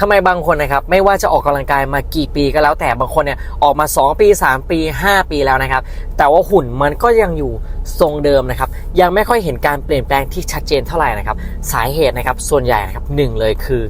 ทำไมบางคนนะครับไม่ว่าจะออกกำลังกายมากี่ปีก็แล้วแต่บางคนเนี่ยออกมา 2 ปี 3 ปี 5 ปีแล้วนะครับ แต่ว่าหุ่นมันก็ยังอยู่ทรงเดิมนะครับยังไม่ค่อยเห็นการเปลี่ยนแปลงที่ชัดเจนเท่าไหร่นะครับ สาเหตุนะครับส่วนใหญ่นะครับหนึ่งเลยคือ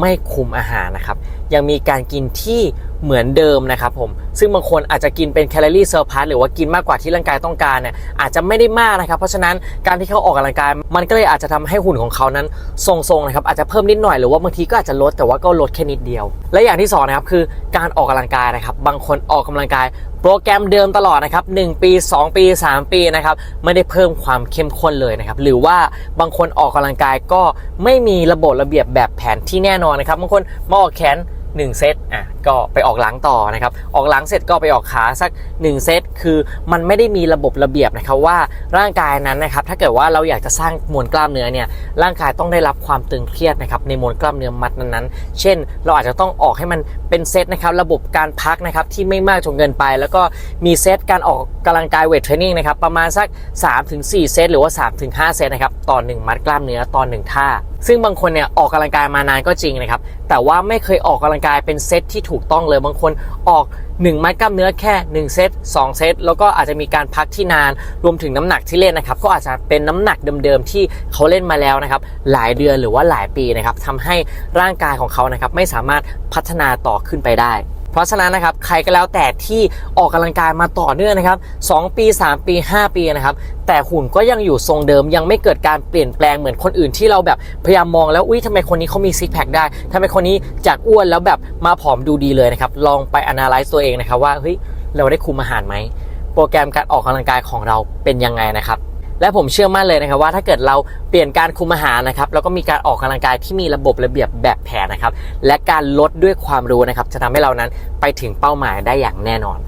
ไม่คุมอาหารนะครับ ยังมีการกินที่เหมือนเดิมนะครับผม ซึ่งบางคนอาจจะกินเป็นแคลอรี่เซอร์พัสหรือว่ากินมากกว่าที่ร่างกายต้องการเนี่ยอาจจะไม่ได้มากนะครับ เพราะฉะนั้นการที่เขาออกกำลังกาย มันก็เลยอาจจะทำให้หุ่นของเขานั้นทรงๆนะครับอาจจะเพิ่มนิดหน่อยหรือว่าบางทีก็อาจจะลดแต่ว่าก็ลดแค่นิดเดียว และอย่างที่สองนะครับคือการออกกำลังกายนะครับ บางคนออกกำลังกาย โปรแกรมเดิมตลอดนะครับ1ปี 2 ปี 3 ปีนะครับไม่ได้เพิ่มความเข้มข้นเลยนะครับหรือว่าบางคนออกกำลังกายก็ไม่มีระบบระเบียบแบบแผนที่แน่นอนนะครับบางคนมาออกแขน 1 เซตอะก็ไปออกหลังต่อนะครับออกหลังเสร็จก็ไปออกขาสัก 1 เซต คือมันไม่ได้มีระบบระเบียบนะครับว่าร่างกายนั้นนะครับถ้าเกิดว่าเราอยากจะสร้างมวลกล้ามเนื้อเนี่ยร่างกายต้องได้รับความตึงเครียดนะครับในมวลกล้ามเนื้อมัดนั้นๆ เช่น เราอาจจะต้องออกให้มันเป็นเซตนะครับระบบการพักนะครับที่ไม่มากจนเกินไป แล้วก็มีเซตการออกกำลังกายเวทเทรนนิ่งนะครับประมาณสัก 3-4 เซตหรือว่า 3-5 เซตนะครับต่อ 1 มัดกล้ามเนื้อต่อ1ท่า ซึ่งบางคนเนี่ยออกกำลังกายมานานก็จริงนะครับ แต่ว่าไม่เคยออกกำลังกายเป็นเซตที่ถูกต้องเลยบางคนออก1มัดกล้ามเนื้อแค่ 1 เซต2 เซต แล้วก็อาจจะมีการพักที่นานรวมถึงน้ำหนักที่เล่นนะครับ ก็อาจจะเป็นน้ำหนักเดิมๆที่เขาเล่นมาแล้วนะครับ หลายเดือนหรือว่าหลายปีนะครับทำให้ร่างกายของเขานะครับไม่สามารถพัฒนาต่อขึ้นไปได้ เพราะฉะนั้นนะครับใครก็แล้วแต่ที่ออกกำลังกายมาต่อเนื่องนะครับ 2 ปี 3 ปี 5 ปีนะครับแต่หุ่นก็ยังอยู่ทรงเดิมยังไม่เกิดการเปลี่ยนแปลงเหมือนคนอื่นที่เราแบบพยายามมองแล้วอุ้ยทำไมคนนี้เขามีซิกแพคได้ทำไมคนนี้จากอ้วนแล้วแบบมาผอมดูดีเลยนะครับลองไป analyze ตัวเองนะครับว่าเฮ้ยเราได้คุมอาหารไหมโปรแกรมการออกกำลังกายของเราเป็นยังไงนะครับ และผมเชื่อมั่นเลยนะครับว่าถ้าเกิดเราเปลี่ยนการคุมอาหารนะครับแล้วก็มีการออกกำลังกายที่มีระบบระเบียบแบบแผนนะครับและการลดด้วยความรู้นะครับจะทำให้เรานั้นไปถึงเป้าหมายได้อย่างแน่นอน